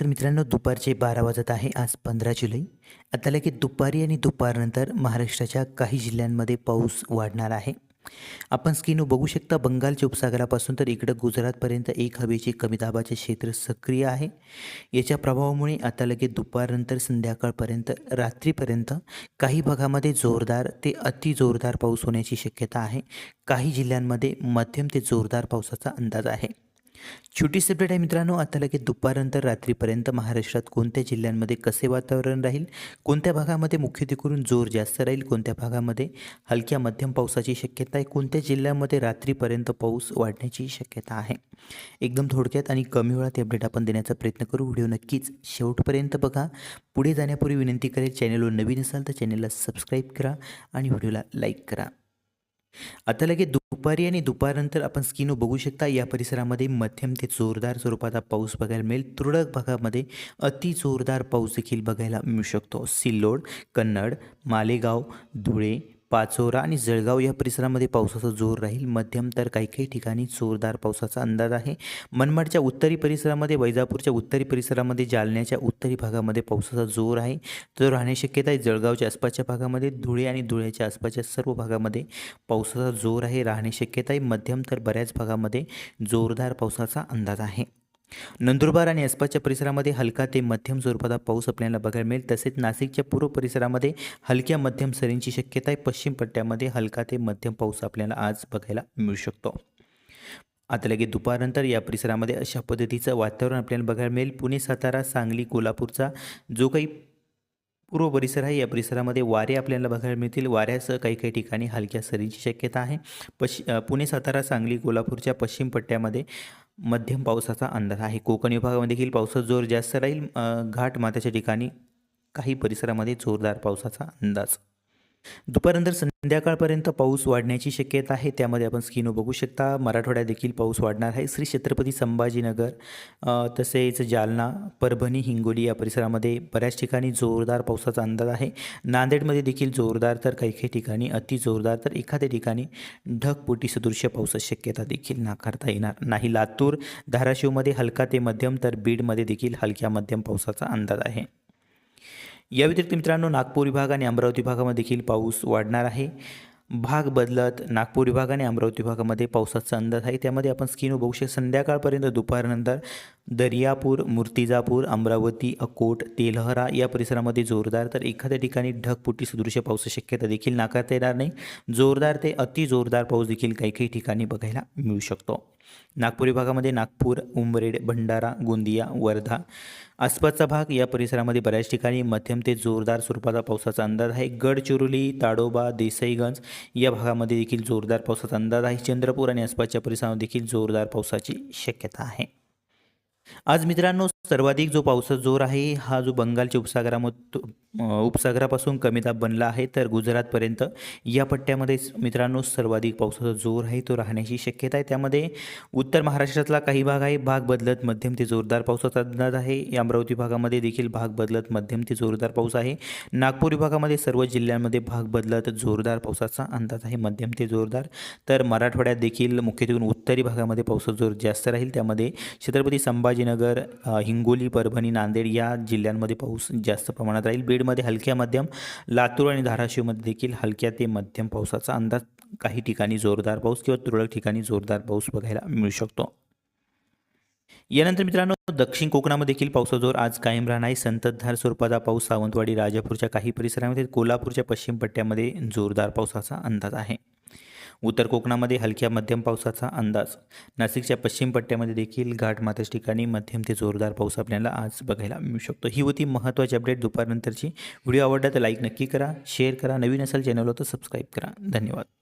तर मित्रांनो दुपारचे बारा वाजत आहे आज पंधरा जुलै. आता लगेच दुपारी आणि दुपारनंतर महाराष्ट्राच्या काही जिल्ह्यांमध्ये पाऊस वाढणार आहे. आपण स्क्रीनवर बघू शकता बंगालच्या उपसागरापासून तर इकडं गुजरातपर्यंत एक हवेचे कमी दाबाचे क्षेत्र सक्रिय आहे. याच्या प्रभावामुळे आता लगेच दुपारनंतर संध्याकाळपर्यंत रात्रीपर्यंत काही भागामध्ये जोरदार ते अति जोरदार पाऊस होण्याची शक्यता आहे. काही जिल्ह्यांमध्ये मध्यम ते जोरदार पावसाचा अंदाज आहे. छोटी अपडेट आहे मित्रांनो आता लगेच दुपारनंतर रात्रीपर्यंत महाराष्ट्रात कोणत्या जिल्ह्यांमध्ये कसे वातावरण राहील? कोणत्या भागामध्ये मुख्यत्वे करून जोर जास्त राहील? कोणत्या भागामध्ये हलक्या मध्यम पावसाची शक्यता आहे? कोणत्या जिल्ह्यामध्ये रात्रीपर्यंत पाऊस वाढण्याची शक्यता आहे? एकदम थोडक्यात आणि कमी वेळात अपडेट आपण देण्याचा प्रयत्न करू. व्हिडिओ नक्कीच शेवटपर्यंत बघा. पुढे जाण्यापूर्वी विनंती करेल चॅनलवर नवीन असाल तर चॅनलला सबस्क्राईब करा आणि व्हिडिओला लाईक करा. आता लगेच दुपारी आणि दुपारनंतर आपण स्किनो बघू शकता या परिसरामध्ये मध्यम ते जोरदार स्वरूपाचा पाऊस बघायला मिळेल. तुरळक भागामध्ये अति जोरदार पाऊस देखील बघायला मिळू शकतो. सिल्लोड कन्नड मालेगाव धुळे पाचोरा आणि जळगाव या परिसरामध्ये पावसाचा जोर राहील. मध्यम तर काही काही ठिकाणी जोरदार पावसाचा अंदाज आहे. मनमाडच्या उत्तरी परिसरामध्ये वैजापूरच्या उत्तरी परिसरामध्ये जालन्याच्या उत्तरी भागामध्ये पावसाचा जोर आहे. तो राहण्याची शक्यता आहे जळगावच्या आसपासच्या भागामध्ये धुळे आणि धुळ्याच्या आसपासच्या सर्व भागामध्ये पावसाचा जोर आहे. राहण्याची शक्यता आहे मध्यम तर बऱ्याच भागामध्ये जोरदार पावसाचा अंदाज आहे. नंदुरबार आणि आसपासच्या परिसरामध्ये हलका ते मध्यम स्वरूपाचा पाऊस आपल्याला बघायला मिळेल. तसेच नाशिकच्या पूर्व परिसरामध्ये हलक्या मध्यम सरींची शक्यता आहे. पश्चिम पट्ट्यामध्ये हलका ते मध्यम पाऊस आपल्याला आज बघायला मिळू शकतो. आता लगेच दुपारनंतर या परिसरामध्ये अशा पद्धतीचं वातावरण आपल्याला बघायला मिळेल. पुणे सातारा सांगली कोल्हापूरचा जो काही पूर्व परिसर आहे या परिसरामध्ये वारे आपल्याला बघायला मिळतील. वाऱ्यासह काही काही ठिकाणी हलक्या सरींची शक्यता आहे. पश पुणे सातारा सांगली कोल्हापूरच्या पश्चिम पट्ट्यामध्ये मध्यम पावसाचा अंदाज आहे. कोकण विभागामध्ये देखील पावसाचा जोर जास्त राहील. घाट माथ्याच्या ठिकाणी काही परिसरामध्ये जोरदार पावसाचा अंदाज. दुपारनंतर संध्याकाळपर्यंत पाऊस वाढण्याची शक्यता आहे. त्यामध्ये आपण स्किनो बघू शकता. मराठवाड्यात देखील पाऊस वाढणार आहे. श्री छत्रपती संभाजीनगर तसेच जालना परभणी हिंगोली या परिसरामध्ये बऱ्याच ठिकाणी जोरदार पावसाचा अंदाज आहे. नांदेडमध्ये देखील जोरदार तर काही काही ठिकाणी अति जोरदार तर एखाद्या ठिकाणी ढगपोटी सदृश्य पावसाची शक्यता देखील नाकारता येणार नाही. लातूर धाराशिवमध्ये हलका ते मध्यम तर बीडमध्ये देखील हलक्या मध्यम पावसाचा अंदाज आहे. या व्यतिरिक्त मित्रांनो नागपूर विभाग आणि अमरावती विभागामध्ये देखील पाऊस वाढणार आहे. भाग बदलत नागपूर विभाग आणि अमरावती विभागामध्ये पावसाचा अंदाज आहे. त्यामध्ये आपण स्किन बघू शकतो संध्याकाळपर्यंत दुपारनंतर दर्यापूर मूर्तिजापूर अमरावती अकोट तेलहरा या परिसरामध्ये जोरदार तर एखाद्या ठिकाणी ढगपुटी सदृश्य पावसाची शक्यता देखील नाकारता येणार नाही. जोरदार ते अति जोरदार पाऊस देखील काही काही ठिकाणी बघायला मिळू शकतो. नागपूर विभागामध्ये नागपूर उमरेड भंडारा गोंदिया वर्धा आसपासचा भाग या परिसरामध्ये बऱ्याच ठिकाणी मध्यम ते जोरदार स्वरूपाचा पावसाचा अंदाज आहे. गडचिरोली ताडोबा देसाईगंज या भागामध्ये देखील जोरदार पावसाचा अंदाज आहे. चंद्रपूर आणि आसपासच्या परिसरामध्ये देखील जोरदार पावसाची शक्यता आहे. आज मित्रांनो सर्वाधिक जो पावसाचा जोर आहे हा जो बंगालच्या उपसागरामध्ये उपसागरापासून कमी दाब बनला आहे तर गुजरातपर्यंत या पट्ट्यामध्ये मित्रांनो सर्वाधिक पावसाचा जोर आहे तो राहण्याची शक्यता आहे. त्यामध्ये उत्तर महाराष्ट्रातला काही भाग आहे भाग बदलत मध्यम ते जोरदार पावसाचा अंदाज आहे. अमरावती भागामध्ये देखील भाग बदलत मध्यम ते जोरदार पाऊस आहे. नागपूर विभागामध्ये सर्व जिल्ह्यांमध्ये भाग बदलत जोरदार पावसाचा अंदाज आहे मध्यम ते जोरदार. तर मराठवाड्यात देखील मुख्यत्वे उत्तरी भागामध्ये पावसाचा जोर जास्त राहील. त्यामध्ये छत्रपती संभाजीनगर हिंगोली परभणी नांदेड या जिल्ह्यांमध्ये पाऊस जास्त प्रमाणात राहील. बीडमध्ये हलक्या मध्यम लातूर आणि धाराशिवमध्ये देखील हलक्या ते मध्यम पावसाचा अंदाज काही ठिकाणी जोरदार पाऊस किंवा तुरळक ठिकाणी जोरदार पाऊस बघायला मिळू शकतो. यानंतर मित्रांनो दक्षिण कोकणामध्ये देखील पावसाचा जोर आज कायम राहणार आहे. संततधार स्वरूपाचा पाऊस सावंतवाडी राजापूरच्या काही परिसरामध्ये कोल्हापूरच्या पश्चिम पट्ट्यामध्ये जोरदार पावसाचा अंदाज आहे. उत्तर कोकणामध्ये हलक्या मध्यम पावसाचा अंदाज. नाशिकच्या पश्चिम पट्ट्यामध्ये देखील घाटमाथ्याच्या ठिकाणी मध्यम ते जोरदार पाऊस आपल्याला आज बघायला मिळू शकतो. ही होती महत्त्वाची अपडेट. दुपारनंतरची व्हिडिओ आवडला तर लाईक नक्की करा शेअर करा. नवीन असेल चॅनलवर तर सबस्क्राईब करा. धन्यवाद.